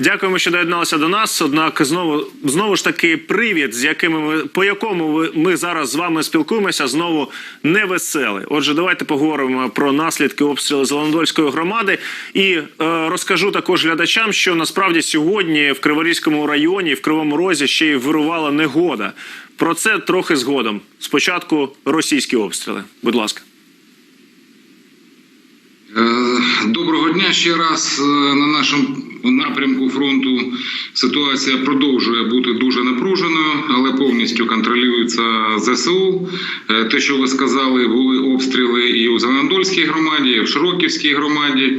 Дякуємо, що доєдналися до нас. Однак знову знову ж таки привід, з якими ми по якому ви- ми зараз з вами спілкуємося, знову невеселий. Отже, давайте поговоримо про наслідки обстрілу Зеленодольської громади. І е, розкажу також глядачам, що насправді сьогодні в Криворізькому районі, в Кривому Розі, ще й вирувала негода. Про це трохи згодом. Спочатку російські обстріли. Будь ласка. Е, Доброго дня ще раз. Е, На нашому напрямку фронту ситуація продовжує бути дуже напруженою, але повністю контролюється ЗСУ. Е, Те, що ви сказали, були обстріли і у Зеленодольській громаді, і в Широківській громаді.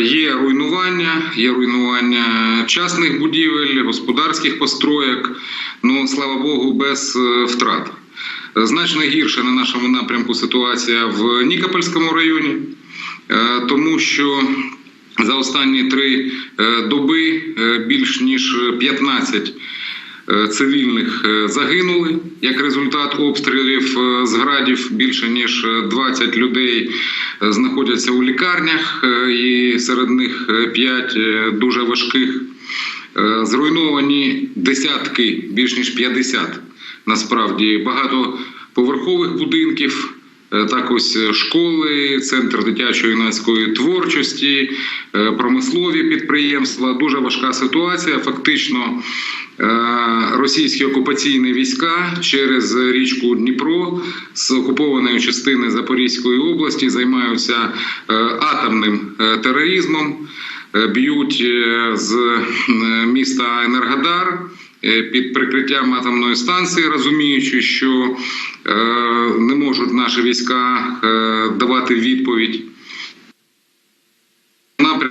Є руйнування, є руйнування частних будівель, господарських построєк. Ну слава Богу, без втрат. Значно гірше на нашому напрямку ситуація в Нікопольському районі, тому що за останні три е, доби е, більш ніж 15 е, цивільних е, загинули як результат обстрілів е, з градів. Більше ніж 20 людей е, знаходяться у лікарнях, е, і серед них 5 дуже важких. Е, Зруйновані десятки, більш ніж 50 насправді багатоповерхових будинків. Е, Так ось е, школи, центр дитячої юнацької творчості, е, промислові підприємства. Дуже важка ситуація. Фактично, російські окупаційні війська через річку Дніпро з окупованої частини Запорізької області займаються атомним тероризмом. Б'ють з міста Енергодар під прикриттям атомної станції, розуміючи, що можуть наші війська е, давати відповідь. Напрям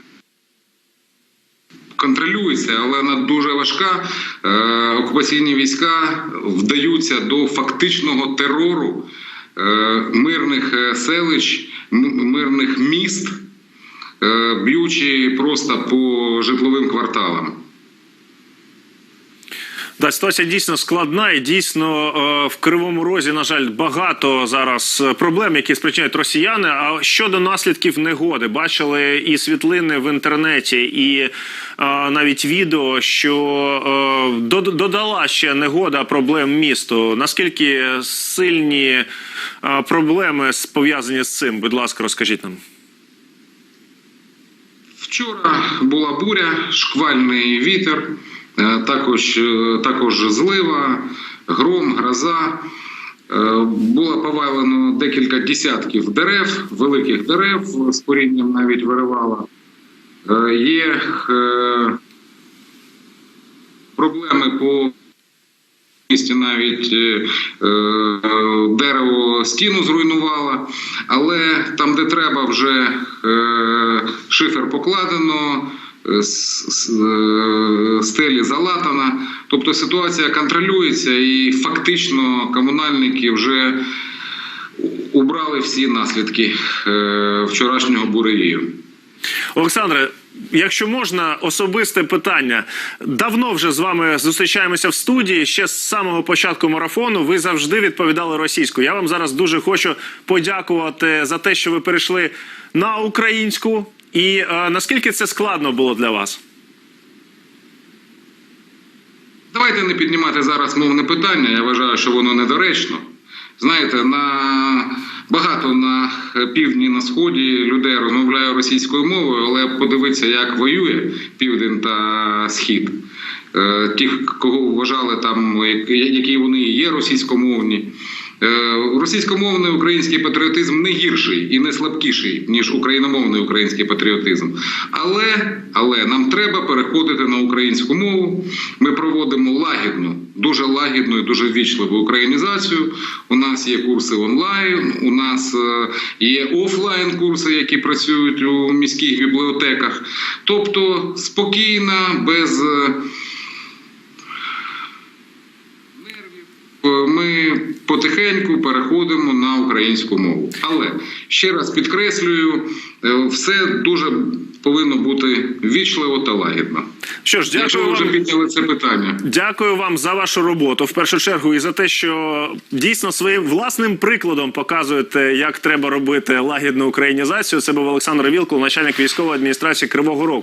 контролюється, але вона дуже важка. Е, Окупаційні війська вдаються до фактичного терору е, мирних селищ, мирних міст, б'ючи просто по житловим кварталам. Да, ситуація дійсно складна і дійсно е, в кривому розі, на жаль, багато зараз е, проблем, які спричиняють росіяни. А щодо наслідків негоди, бачили і світлини в інтернеті, і е, навіть відео, що додала ще негода проблем місту. Наскільки сильні проблеми пов'язані з цим? Будь ласка, розкажіть нам. Вчора була буря, шквальний вітер, також, е, також злива, гром, гроза. Е, Було повалено декілька десятків дерев, великих дерев з корінням навіть виривало. Е, Є е, проблеми по місті навіть е, е, дерево стіну зруйнувало, але там, де треба, вже е, шифер покладено, е, е, стелі залатано. Тобто ситуація контролюється і фактично комунальники вже убрали всі наслідки е, вчорашнього буревію. Олександре, якщо можна, особисте питання. Давно вже з вами зустрічаємося в студії. Ще з самого початку марафону ви завжди відповідали російською. Я вам зараз дуже хочу подякувати за те, що ви перейшли на українську. І е, наскільки це складно було для вас? Давайте не піднімати зараз мовне питання. Я вважаю, що воно недоречно. Знаєте, на багато на півдні на сході людей розмовляє російською мовою, але подивіться, як воює південь та схід. Е, Тих, кого вважали там, які вони є російськомовні. Е, Російськомовний український патріотизм не гірший і не слабкіший, ніж україномовний український патріотизм. Але, але нам треба переходити на українську мову. Ми проводимо лагідну, дуже лагідну і дуже ввічливу українізацію. У нас є курси онлайн, у нас е, є офлайн курси, які працюють у міських бібліотеках. Тобто спокійно, без. е, ми потихеньку переходимо на українську мову. Але ще раз підкреслюю, е, все дуже повинно бути вічливо та лагідно. Що ж, Якщо дякую ви вже вам. підняли це питання. Дякую вам за вашу роботу в першу чергу і за те, що дійсно своїм власним прикладом показуєте, як треба робити лагідну українізацію. Це був Олександр Вілкул, начальник військової адміністрації Кривого Рогу.